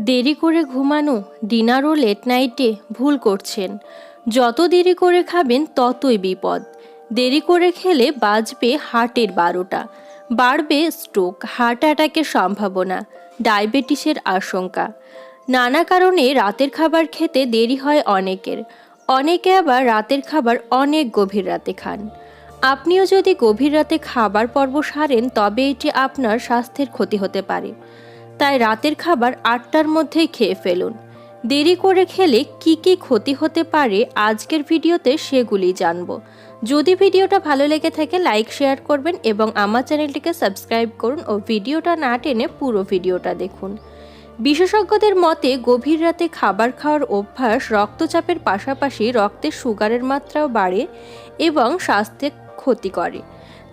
দেরি করে ঘুমানো ডিনার ও লেট নাইটে ভুল করছেন। যত দেরি করে খাবেন ততই বিপদ। দেরি করে খেলে বাজবে হার্টের বারোটা। বাড়বে স্ট্রোক হার্ট অ্যাটাকের সম্ভাবনা ডায়াবেটিসের আশঙ্কা। নানা কারণে রাতের খাবার খেতে দেরি হয় অনেকের। অনেকে আবার রাতের খাবার অনেক গভীর রাতে খান। আপনিও যদি গভীর রাতে খাবার পর্ব সারেন, তবে এটি আপনার স্বাস্থ্যের ক্ষতি হতে পারে। তাই রাতের খাবার আটটার মধ্যেই খেয়ে ফেলুন। দেরি করে খেলে কি কি ক্ষতি হতে পারে আজকের ভিডিওতে সেগুলি জানব। যদি ভিডিওটা ভালো লেগে থাকে, লাইক, শেয়ার করবেন এবং আমার চ্যানেলটিকে সাবস্ক্রাইব করুন ও ভিডিওটা না টেনে পুরো ভিডিওটা দেখুন। বিশেষজ্ঞদের মতে, গভীর রাতে খাবার খাওয়ার অভ্যাস রক্তচাপের পাশাপাশি রক্তে সুগারের মাত্রাও বাড়ে এবং স্বাস্থ্যে ক্ষতি করে।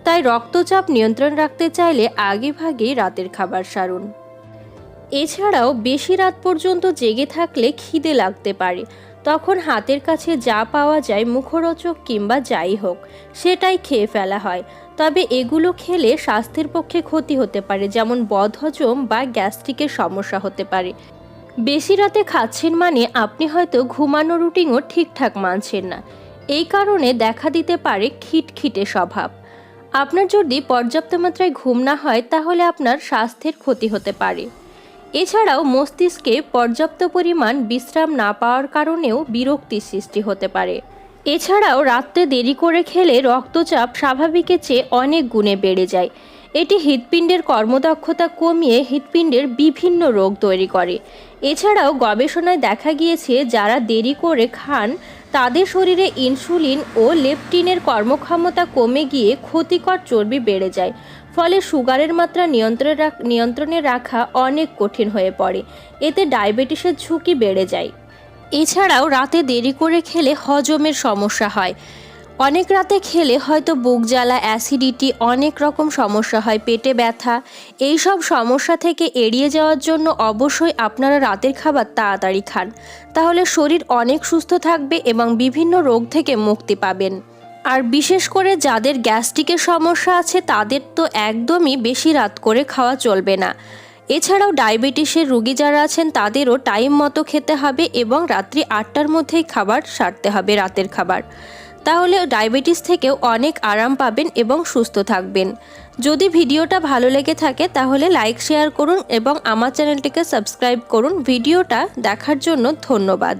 তাই রক্তচাপ নিয়ন্ত্রণ রাখতে চাইলে আগেভাগেই রাতের খাবার সারুন। এছাড়াও বেশি রাত পর্যন্ত জেগে থাকলে খিদে লাগতে পারে। তখন হাতের কাছে যা পাওয়া যায় মুখরোচক কিংবা যাই হোক, সেটাই খেয়ে ফেলা হয়। তবে এগুলো খেলে স্বাস্থ্যের পক্ষে ক্ষতি হতে পারে, যেমন বদহজম বা গ্যাস্ট্রিকের সমস্যা হতে পারে। বেশি রাতে খাচ্ছেন মানে আপনি হয়তো ঘুমানো রুটিনও ঠিকঠাক মানছেন না। এই কারণে দেখা দিতে পারে খিটখিটে স্বভাব। আপনার যদি পর্যাপ্ত মাত্রায় ঘুম না হয়, তাহলে আপনার স্বাস্থ্যের ক্ষতি হতে পারে। এছাড়াও মস্তিষ্কে পর্যাপ্ত পরিমাণ বিশ্রাম না পাওয়ার কারণেও বিরক্তি সৃষ্টি হতে পারে। এছাড়াও রাত্রে দেরি করে খেলে রক্তচাপ স্বাভাবিকের চেয়ে অনেক গুণে বেড়ে যায়। এটি হৃৎপিণ্ডের কর্মদক্ষতা কমিয়ে হৃৎপিণ্ডের বিভিন্ন রোগ তৈরি করে। এছাড়াও গবেষণায় দেখা গিয়েছে, যারা দেরি করে খান, তাদের শরীরে ইনসুলিন ও লেপটিনের কর্মক্ষমতা কমে গিয়ে ক্ষতিকর চর্বি বেড়ে যায়। ফলে সুগারের মাত্রা নিয়ন্ত্রণে নিয়ন্ত্রণে রাখা অনেক কঠিন হয়ে পড়ে। এতে ডায়াবেটিসের ঝুঁকি বেড়ে যায়। এছাড়াও রাতে দেরি করে খেলে হজমের সমস্যা হয়। অনেক রাতে খেলে হয়তো বুক জ্বালা, অ্যাসিডিটি, অনেক রকম সমস্যা হয়, পেটে ব্যথা। এই সব সমস্যা থেকে এড়িয়ে যাওয়ার জন্য অবশ্যই আপনারা রাতের খাবার তাড়াতাড়ি খান। তাহলে শরীর অনেক সুস্থ থাকবে এবং বিভিন্ন রোগ থেকে মুক্তি পাবেন। আর বিশেষ করে যাদের গ্যাস্ট্রিকের সমস্যা আছে, তাদের তো একদমই বেশি রাত করে খাওয়া চলবে না। এছাড়াও ডায়াবেটিসের রুগী যারা আছেন, তাদেরও টাইম মতো খেতে হবে এবং রাত্রি আটটার মধ্যেই খাবার সারতে হবে, রাতের খাবার। তাহলে ডায়াবেটিস থেকেও অনেক আরাম পাবেন এবং সুস্থ থাকবেন। যদি ভিডিওটা ভালো লেগে থাকে, তাহলে লাইক, শেয়ার করুন এবং আমার চ্যানেলটিকে সাবস্ক্রাইব করুন। ভিডিওটা দেখার জন্য ধন্যবাদ।